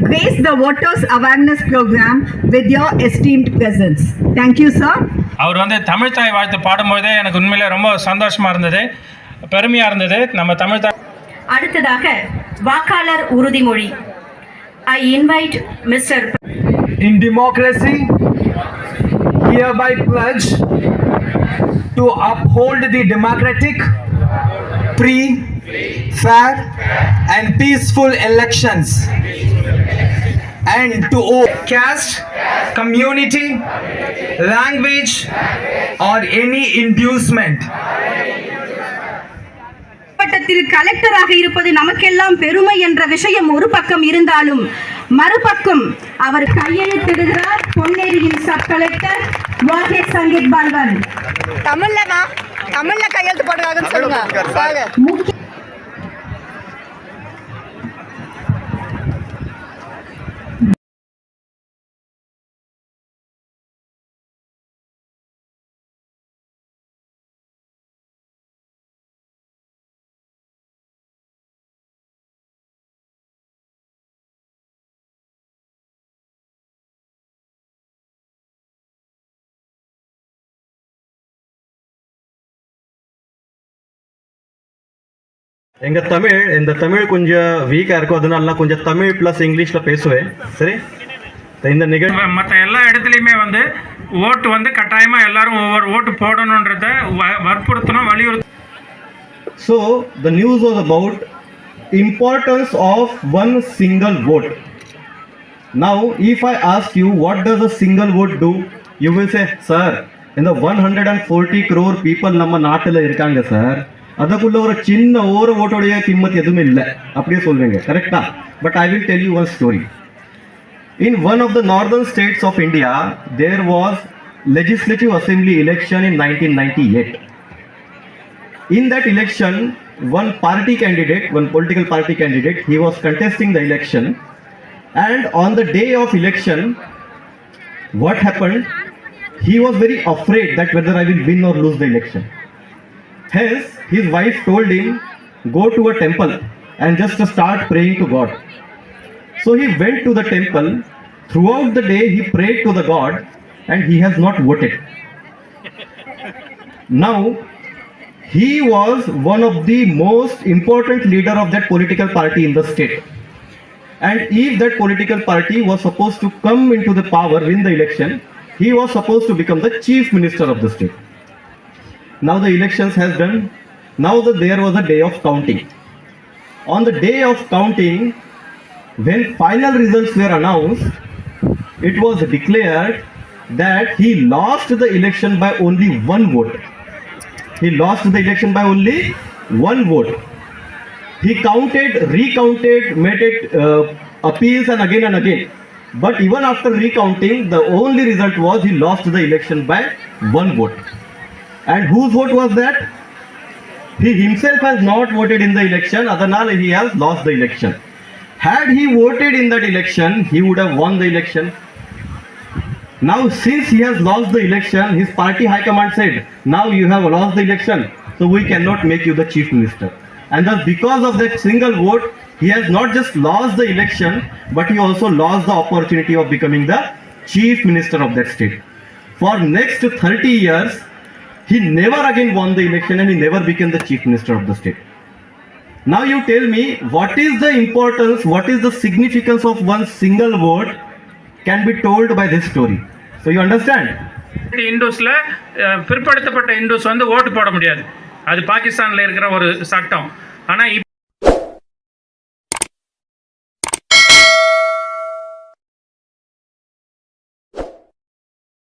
grace the Voters Awareness Program with your esteemed presence. Thank you, sir. அவர் வந்து தமிழ் தாய் வாழ்த்து பாடும்போதே எனக்கு உண்மையிலே ரொம்ப சந்தோஷமாக இருந்தது பெருமையாக இருந்தது நம்ம தமிழ் தாய் அடுத்ததாக வாக்காளர் உறுதிமொழி I invite mister in democracy hereby pledge to uphold the democratic free fair and peaceful elections and to o- caste community language or any inducement. மாவட்டத்தில் கலெக்டராக இருப்பது நமக்கெல்லாம் பெருமை என்ற விஷயம் ஒரு பக்கம் இருந்தாலும் மறுபக்கம் அவர் கையெழுத்திடுகிறார் பொன்னேரியின் சப் கலெக்டர் வாகே சங்கீத் பால்வன். தமிழ்லமா தமிழ்ல கையெழுத்து போடுறாங்கன்னு சொல்லுங்க. எங்கள் தமிழ் இந்த தமிழ் கொஞ்சம் வீக்காக இருக்கும். அதனால கொஞ்சம் தமிழ் ப்ளஸ் இங்கிலீஷில் பேசுவேன். சரி? இந்த நிகழ்வு மற்ற எல்லா இடத்துலையுமே வந்து ஓட்டு வந்து கட்டாயமாக எல்லாரும் ஒவ்வொரு ஓட்டு போடணுன்றத வற்புறுத்தணும் வலியுறுத்த so the news was about importance of one single vote now if I ask you what does a single vote do to you will say இந்த one hundred and forty crore people நம்ம நாட்டில் இருக்காங்க sir அதுக்குள்ள ஒரு சின்ன ஒரு ஓட்டோடைய கிம்மத் எதுவுமே இல்லை அப்படியே சொல்றீங்க கரெக்டா but I will tell you one story In one of the northern states of India, there was legislative assembly election in 1998 in that election one party candidate one political party candidate he was contesting the election and on the day of election what happened he was very afraid that whether i will win or lose the election hence his wife told him go to a temple and just start praying to god. So he went to the temple. Throughout the day he prayed to the god and he has not voted. Now he was one of the most important leader of that political party in the state. And if that political party was supposed to come into the power win the election he was supposed to become the chief minister of the state now the elections has done now that there was a day of counting on the day of counting when final results were announced it was declared that he lost the election by only one vote he lost the election by only one vote. He counted, recounted, made it uh, appeals and again and again. But even after recounting, the only result was he lost the election by one vote. And whose vote was that? He himself has not voted in the election, Adanal he has lost the election. Had he voted in that election, he would have won the election. Now, since he has lost the election, his party high command said, Now you have lost the election, so we cannot make you the chief minister. And thus, because of that single vote, he has not just lost the election, but he also lost the opportunity of becoming the chief minister of that state. For next 30 years, he never again won the election and he never became the chief minister of the state. Now you tell me, what is the importance, what is the significance of one single vote can be told by this story. So you understand? இண்டூஸில் பிற்படுத்தப்பட்ட இண்டூஸ் வந்து ஓட்டு போட முடியாது அது பாகிஸ்தானில் இருக்கிற ஒரு சட்டம் ஆனால்